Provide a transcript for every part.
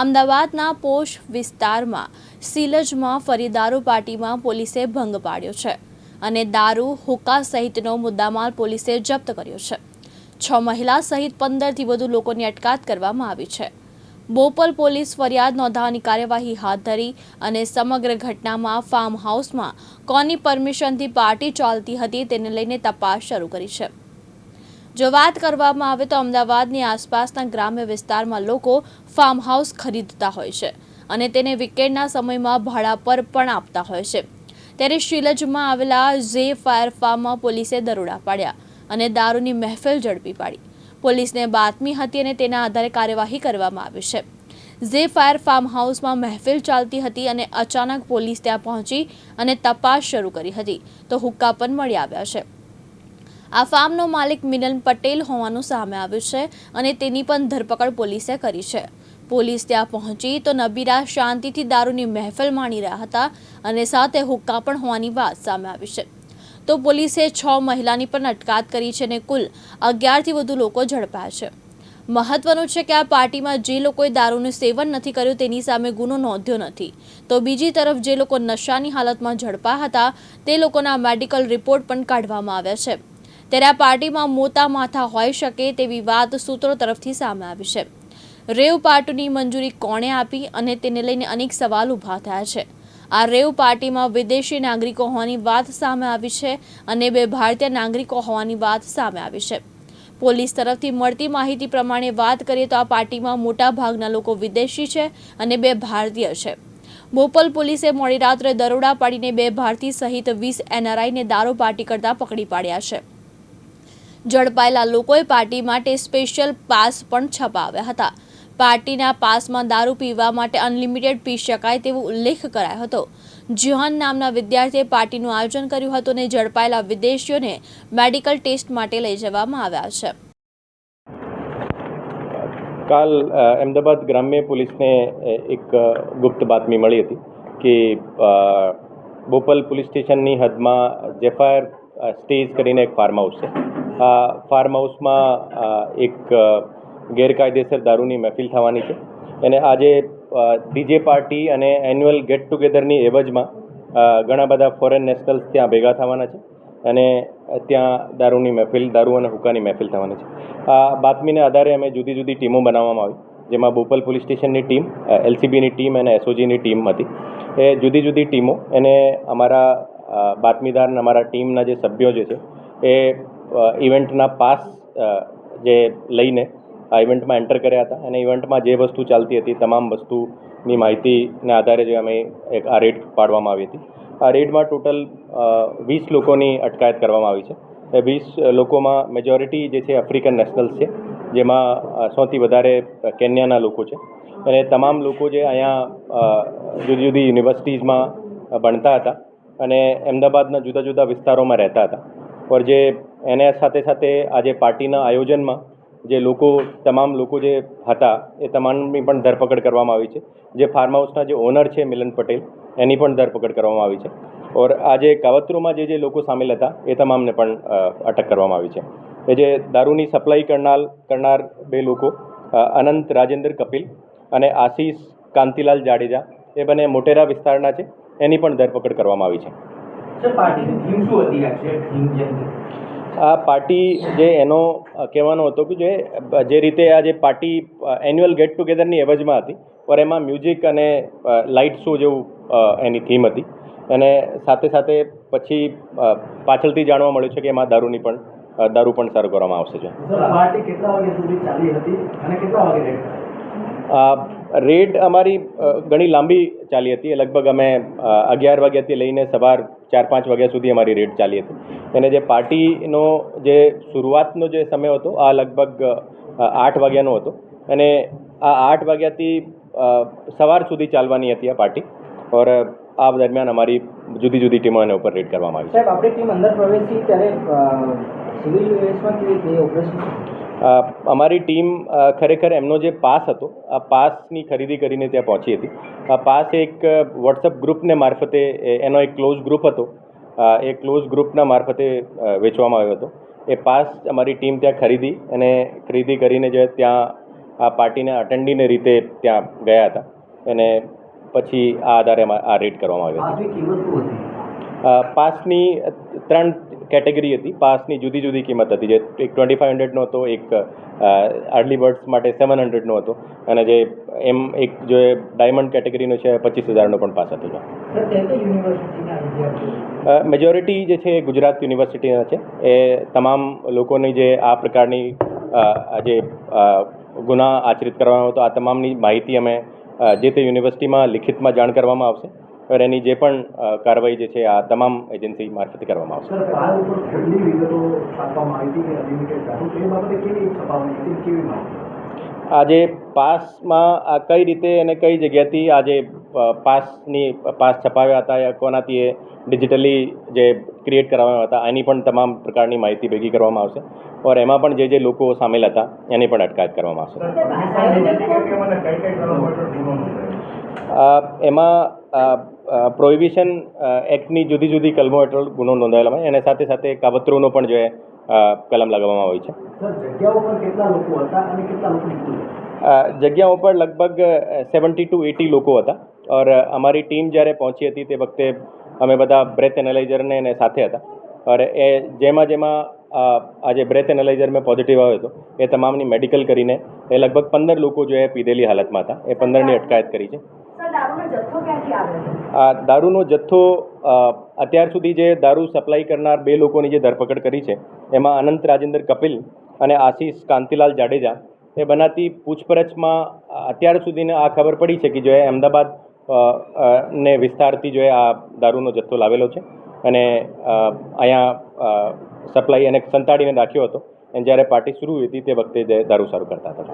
અમદાવાદના પોશ વિસ્તારમાં સિલજમાં ફરી દારૂ પાર્ટીમાં પોલીસે ભંગ પાડ્યો છે અને દારૂ હુક્કા સહિતનો મુદ્દામાલ પોલીસે જપ્ત કર્યો છે. છ મહિલા સહિત પંદરથી વધુ લોકોની અટકાયત કરવામાં આવી છે. બોપલ પોલીસ ફરિયાદ નોંધાવવાની કાર્યવાહી હાથ ધરી અને સમગ્ર ઘટનામાં ફાર્મ હાઉસમાં કોની પરમિશનથી પાર્ટી ચાલતી હતી તેને લઈને તપાસ શરૂ કરી છે. જો વાત કરવામાં આવે તો અમદાવાદની આસપાસના ગ્રામ્ય વિસ્તારમાં લોકો ફાર્મ હાઉસ ખરીદતા હોય છે અને તેને વીકેન્ડના સમયમાં ભાડા પર પણ આપતા હોય છે. ત્યારે શિલજમાં આવેલા ઝે ફાયર ફાર્મમાં પોલીસે દરોડા પાડ્યા અને દારૂની મહેફિલ ઝડપી પાડી. પોલીસને બાતમી હતી અને તેના આધારે કાર્યવાહી કરવામાં આવી છે. ઝે ફાયર ફાર્મ હાઉસમાં મહેફિલ ચાલતી હતી અને અચાનક પોલીસ ત્યાં પહોંચી અને તપાસ શરૂ કરી હતી. તો હુક્કા પણ મળી આવ્યા છે. આ ફાર્મનો માલિક મિલન પટેલ હોવાનું સામે આવ્યું છે અને તેની પણ ધરપકડ પોલીસે કરી છે. પોલીસ ત્યાં પહોંચી તો નબીરા શાંતિથી દારૂની મહેફિલ માણી રહ્યા હતા અને સાથે હુક્કા પણ હોવાની વાત સામે આવી છે. તો પોલીસે છ મહિલાની પણ અટકાત કરી છે અને કુલ અગિયારથી વધુ લોકો ઝડપાયા છે. મહત્વનું છે કે આ પાર્ટીમાં જે લોકોએ દારૂનું સેવન નથી કર્યું તેની સામે ગુનો નોંધ્યો નથી. તો બીજી તરફ જે લોકો નશાની હાલતમાં ઝડપા હતા તે લોકોના મેડિકલ રિપોર્ટ પણ કાઢવામાં આવ્યા છે. ત્યારે આ પાર્ટીમાં મોટા માથા હોઈ શકે તેવી વાત સૂત્રો તરફથી સામે આવી છે. રેવ પાર્ટીની મંજૂરી કોણે આપી અને તેને લઈને અનેક સવાલ ઊભા થયા છે. આ રેવ પાર્ટીમાં વિદેશી નાગરિકો હોવાની વાત સામે આવી છે અને બે ભારતીય નાગરિકો હોવાની વાત સામે આવી છે. પોલીસ તરફથી મળતી માહિતી પ્રમાણે વાત કરીએ તો આ પાર્ટીમાં મોટા ભાગના લોકો વિદેશી છે અને બે ભારતીય છે. બોપલ પોલીસે મોડી રાત્રે દરોડા પાડીને બે ભારતીય સહિત વીસ એનઆરઆઈને દારૂ પાર્ટી કરતા પકડી પાડ્યા છે. ઝડપાયેલા લોકોએ પાર્ટી માટે સ્પેશિયલ પાસ પણ છપાવ્યા હતા. પાર્ટીના પાસમાં દારૂ પીવા માટે અનલિમિટેડ પી શકાય તેવો ઉલ્લેખ કરાયો હતો. જુહાન નામના વિદ્યાર્થીએ પાર્ટીનું આયોજન કર્યું હતું અને ઝડપાયેલા વિદેશીઓને મેડિકલ ટેસ્ટ માટે લઈ જવામાં આવ્યા છે. કાલ અમદાવાદ ગ્રામ્ય પોલીસને એક ગુપ્ત બાતમી મળી હતી કે બોપલ પોલીસ સ્ટેશનની હદમાં જેફાયર સ્ટેજ કરીને એક ફાર્મ હાઉસ છે. ફાર્મ હાઉસમાં એક ગેરકાયદેસર દારૂની મહેફિલ થવાની છે. અને આજે ડીજે પાર્ટી અને એન્યુઅલ ગેટ ટુગેધરની એવજમાં ઘણા બધા ફોરેન નેશનલ્સ ત્યાં ભેગા થવાના છે. અને ત્યાં દારૂની મહેફિલ, દારૂ અને હુકાની મહેફિલ થવાની છે. આ બાતમીને આધારે અમે જુદી જુદી ટીમો બનાવવામાં આવી. જેમાં બોપલ પોલીસ સ્ટેશનની ટીમ એલસીબીની ટીમ અને એસઓજીની ટીમ હતી. એ જુદી જુદી ટીમો, એને અમારા બાતમીદાર અને અમારા ટીમના જે સભ્યો જે છે, એ ઇવેન્ટના પાસ જે લઈને આ ઇવેન્ટમાં એન્ટર કર્યા હતા. અને ઇવેન્ટમાં જે વસ્તુ ચાલતી હતી, તમામ વસ્તુની માહિતીના આધારે જે અમે એક આ રેડ પાડવામાં આવી હતી. આ રેડમાં ટોટલ વીસ લોકોની અટકાયત કરવામાં આવી છે. એ વીસ લોકોમાં મેજોરિટી જે છે આફ્રિકન નેશનલ્સ છે, જેમાં સૌથી વધારે કેન્યાના લોકો છે. અને તમામ લોકો જે અહીંયા જુદી જુદી યુનિવર્સિટીઝમાં ભણતા હતા અને અમદાવાદના જુદા જુદા વિસ્તારોમાં રહેતા હતા. પર જે એને સાથે સાથે આજે પાર્ટીના આયોજનમાં જે લોકો, તમામ લોકો જે હતા, એ તમામની પણ ધરપકડ કરવામાં આવી છે. જે ફાર્મ હાઉસના જે ઓનર છે મિલન પટેલ, એની પણ ધરપકડ કરવામાં આવી છે. ઓર આજે કાવતરોમાં જે જે લોકો સામેલ હતા, એ તમામને પણ અટક કરવામાં આવી છે. એ જે દારૂની સપ્લાય કરનાર કરનાર બે લોકો અનંત રાજેન્દ્ર કપિલ અને આશીષ કાંતિલાલ જાડેજા, એ બંને મોટેરા વિસ્તારના છે, એની પણ ધરપકડ કરવામાં આવી છે. આ પાર્ટી જે એનો કહેવાનો હતો કે જે જે રીતે આ જે પાર્ટી એન્યુઅલ ગેટ ટુગેધરની એવજમાં હતી, પર એમાં મ્યુઝિક અને લાઇટ શો જેવું એની થીમ હતી. અને સાથે સાથે પછી પાછળથી જાણવા મળ્યું છે કે એમાં દારૂની પણ દારૂ પણ સર્વ કરવામાં આવશે છે. રેડ અમારી ઘણી લાંબી ચાલી હતી. લગભગ અમે અગિયાર વાગ્યાથી લઈને સવાર ચાર પાંચ વાગ્યા સુધી અમારી રેડ ચાલી હતી. અને જે પાર્ટીનો જે શરૂઆતનો જે સમય હતો, આ લગભગ આઠ વાગ્યાનો હતો. અને આ આઠ વાગ્યાથી સવાર સુધી ચાલવાની હતી આ પાર્ટી. ઓર, આ દરમિયાન અમારી જુદી જુદી ટીમો એના ઉપર રેડ કરવામાં આવી સાહેબ, આપણી ટીમ અંદર પ્રવેશી ત્યારે સિવિલ ઓપરેશન અમારી ટીમ ખરેખર એમનો જે પાસ હતો આ પાસની ખરીદી કરીને ત્યાં પહોંચી હતી. આ પાસ એક વોટ્સઅપ ગ્રુપને મારફતે એ- એનો એક ક્લોઝ ગ્રુપ હતો. એ ક્લોઝ ગ્રુપના મારફતે વેચવામાં આવ્યો હતો. એ પાસ અમારી ટીમ ત્યાં ખરીદી અને ખરીદી કરીને જે ત્યાં આ પાર્ટીને અટેન્ડીને રીતે ત્યાં ગયા હતા. અને પછી આ આધારે આ રેડ કરવામાં આવ્યો હતી. પાસની ત્રણ કેટેગરી હતી. પાસની જુદી જુદી કિંમત હતી. જે એક ટ્વેન્ટી ફાઇવ હંડ્રેડનો હતો એક અર્લી બર્ડ્સ માટે સેવન હંડ્રેડનો હતો. અને જે એમ એક જે ડાયમંડ કેટેગરીનો છે પચીસ હજારનો પણ પાસ હતો મેજોરિટી જે છે ગુજરાત યુનિવર્સિટીના છે. એ તમામ લોકોની જે આ પ્રકારની આ જે ગુના આચરિત કરવામાં હતો આ તમામની માહિતી અમે જે તે યુનિવર્સિટીમાં લિખિતમાં જાણ કરવામાં આવશે. और એની જે પણ કાર્યવાહી જે છે આ તમામ એજન્સી મારફતે કરવામાં આવશે. આજે પાસમાં આ કઈ રીતે અને કઈ જગ્યાથી આજે પાસની પાસ છપાવ્યા હતા યા કોનાથી એ ડિજિટલી જે ક્રિએટ કરવામાં હતા એની પણ તમામ પ્રકારની માહિતી ભેગી કરવામાં આવશે. ઓર એમાં પણ જે જે લોકો સામેલ હતા એની પણ અટકાયત કરવામાં આવશે. એમાં પ્રોહિબિશન એક્ટની જુદી જુદી કલમો હેઠળ ગુનો નોંધાયેલા હોય અને સાથે સાથે કાવતરૂનો પણ જે કલમ લગાવવામાં આવી છે. જગ્યાઓ પર લગભગ સેવન્ટી ટુ એટી લોકો હતા. ઓર અમારી ટીમ જ્યારે પહોંચી હતી તે વખતે અમે બધા બ્રેથ એનાલાઇઝરને એને સાથે હતા. ઓર એ જેમાં જેમાં આજે આ જે બ્રેથ એનાલાઇઝર મેં પોઝિટિવ આવ્યો હતો એ તમામની મેડિકલ કરીને એ લગભગ પંદર લોકો જો પીધેલી હાલતમાં હતા. એ પંદરની અટકાયત કરી છે. આ દારૂનો જથ્થો અત્યાર સુધી જે દારૂ સપ્લાય કરનાર બે લોકોની જે ધરપકડ કરી છે, એમાં અનંત રાજેન્દ્ર કપિલ અને આશીષ કાંતિલાલ જાડેજા, એ બનાતી પૂછપરછમાં અત્યાર સુધીને આ ખબર પડી છે કે જો એ અમદાવાદ ને વિસ્તારથી જો એ આ દારૂનો જથ્થો લાવેલો છે. અને અહીંયા સપ્લાય એને સંતાડીને રાખ્યો હતો. અને જ્યારે પાર્ટી શરૂ હતી તે વખતે જે દારૂ સારું કરતા હતા.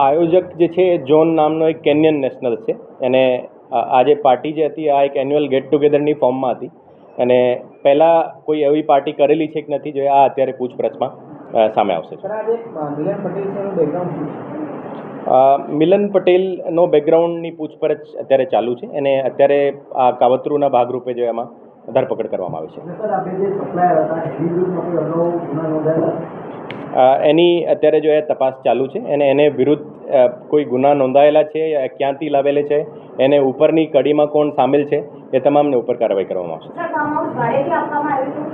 આયોજક જે છે એ જોન નામનો એક કેન્યન નેશનલ છે. અને આ આ જે પાર્ટી જે હતી આ એક એન્યુઅલ ગેટ ટુગેધરની ફોર્મમાં હતી. અને પહેલાં કોઈ એવી પાર્ટી કરેલી છે કે નથી જો આ અત્યારે પૂછપરછમાં સામે આવશે. આજે મિલન પટેલનો બેકગ્રાઉન્ડની પૂછપરછ અત્યારે ચાલુ છે. અને અત્યારે આ કાવતરૂના ભાગરૂપે જો એમાં ધરપકડ કરવામાં આવી છે. એની અત્યારે જો એ તપાસ ચાલુ છે અને એને વિરુદ્ધ કોઈ ગુના નોંધાયેલા છે ક્યાંથી લાવેલે છે એને ઉપરની કડીમાં કોણ સામેલ છે એ તમામને ઉપર કાર્યવાહી કરવામાં આવશે.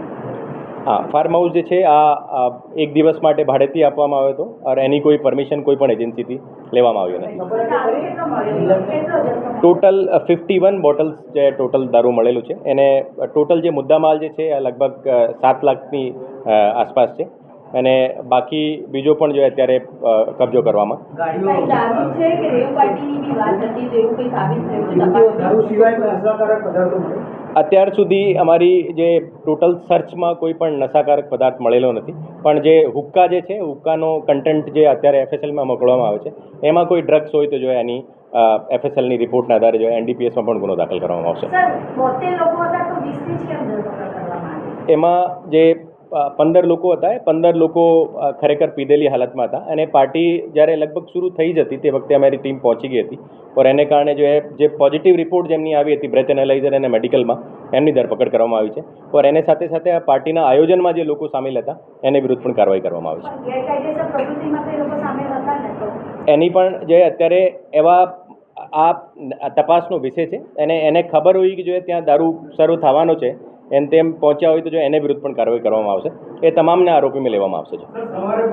હા ફાર્મ હાઉસ જે છે આ એક દિવસ માટે ભાડેથી આપવામાં આવ્યો હતો અને એની કોઈ પરમિશન કોઈ પણ એજન્સીથી લેવામાં આવ્યું નથી. ટોટલ ફિફ્ટી વન બોટલ્સ જે ટોટલ દારૂ મળેલું છે. એને ટોટલ જે મુદ્દામાલ જે છે એ લગભગ સાત લાખની આસપાસ છે. અને બાકી બીજો પણ જો અત્યારે કબજો કરવામાં. દારૂ છે કે રેવ પાર્ટીની બી વાત હતી તો એવું કંઈ સાબિત થયું છે? જેમ કે તપાસ દારૂ સિવાય અત્યાર સુધી અમારી જે ટોટલ સર્ચમાં કોઈ પણ નશાકારક પદાર્થ મળેલો નથી. પણ જે હુક્કા જે છે હુક્કાનો કન્ટેન્ટ જે અત્યારે એફએસએલમાં મોકલવામાં આવે છે એમાં કોઈ ડ્રગ્સ હોય તો જો એની એફએસએલની રિપોર્ટના આધારે જો એનડીપીએસમાં પણ ગુનો દાખલ કરવામાં આવશે. એમાં જે પંદર લોકો હતા. એ પંદર લોકો ખરેખર પીધેલી હાલતમાં હતા. અને પાર્ટી જ્યારે લગભગ શરૂ થઈ જ હતી તે વખતે અમારી ટીમ પહોંચી ગઈ હતી. પર એને કારણે જો એ જે પોઝિટિવ રિપોર્ટ જેમની આવી હતી બ્રેથ એનાલાઇઝર અને મેડિકલમાં એમની ધરપકડ કરવામાં આવી છે. પર એને સાથે સાથે આ પાર્ટીના આયોજનમાં જે લોકો સામેલ હતા એને વિરુદ્ધ પણ કાર્યવાહી કરવામાં આવી છે. એની પણ જે અત્યારે એવા આ તપાસનો વિષય છે. અને એને ખબર હોય કે જો ત્યાં દારૂ શરૂ થવાનો છે એમ તેમ પહોંચ્યા હોય તો જો એને વિરુદ્ધ પણ કાર્યવાહી કરવામાં આવશે. એ તમામને આરોપીમાં લેવામાં આવશે આ સવારે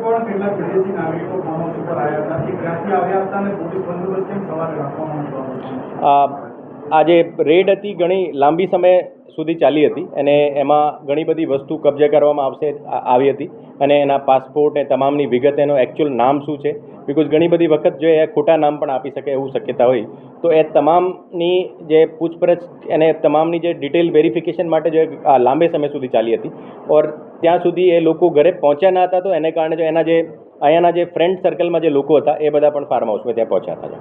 પણ એ આ જે રેડ હતી ઘણી લાંબી સમય સુધી ચાલી હતી અને એમાં ઘણી બધી વસ્તુ કબજે કરવામાં આવશે આવી હતી અને એના પાસપોર્ટ ને તમામની વિગત, એનો એકચ્યુઅલ નામ શું છે? બિકોઝ ઘણી બધી વખત જો એ ખોટા નામ પણ આપી શકે એવું શક્યતા હોય. તો એ તમામની જે પૂછપરછ અને તમામની જે ડિટેલ વેરિફિકેશન માટે જો લાંબે સમય સુધી ચાલી હતી. ઓર ત્યાં સુધી એ લોકો ઘરે પહોંચ્યા ના હતા તો એને કારણે જો એના જે અહીંયાના જે ફ્રેન્ડ સર્કલમાં જે લોકો હતા એ બધા પણ ફાર્મ હાઉસમાં ત્યાં પહોંચ્યા હતા.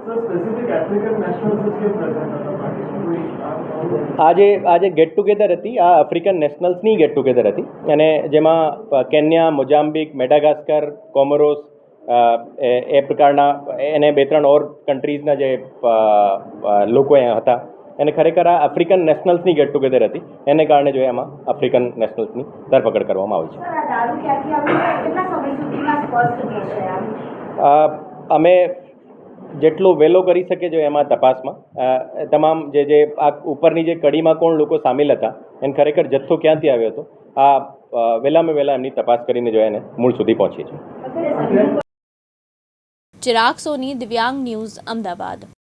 આજે આજે ગેટ ટુગેધર હતી? આ આફ્રિકન નેશનલ્સની ગેટ ટુગેધર હતી અને જેમાં કેન્યા મોજામ્બિક મેડાગાસ્કર કોમોરોસ એ પ્રકારના એને બે ત્રણ ઓર કન્ટ્રીઝના જે લોકો અહીંયા હતા. અને ખરેખર આ આફ્રિકન નેશનલ્સની ગેટ ટુગેધર હતી. એને કારણે જો એમાં આફ્રિકન નેશનલ્સની ધરપકડ કરવામાં આવી છે. સર આ દારૂ ક્યાંથી આવ્યું કેટલા સમય સુધીમાં સ્પષ્ટ થશે આમ? અ, અમે જેટલું વહેલો કરી શકે જો એમાં તપાસમાં. તમામ જે જે આ ઉપરની જે કડીમાં કોણ લોકો સામેલ હતા એને ખરેખર જથ્થો ક્યાંથી આવ્યો હતો આ વહેલામાં વહેલા એમની તપાસ કરીને જો એને મૂળ સુધી પહોંચીએ છીએ. ચિરાગ સોની દિવ્યાંગ ન્યૂઝ અમદાવાદ.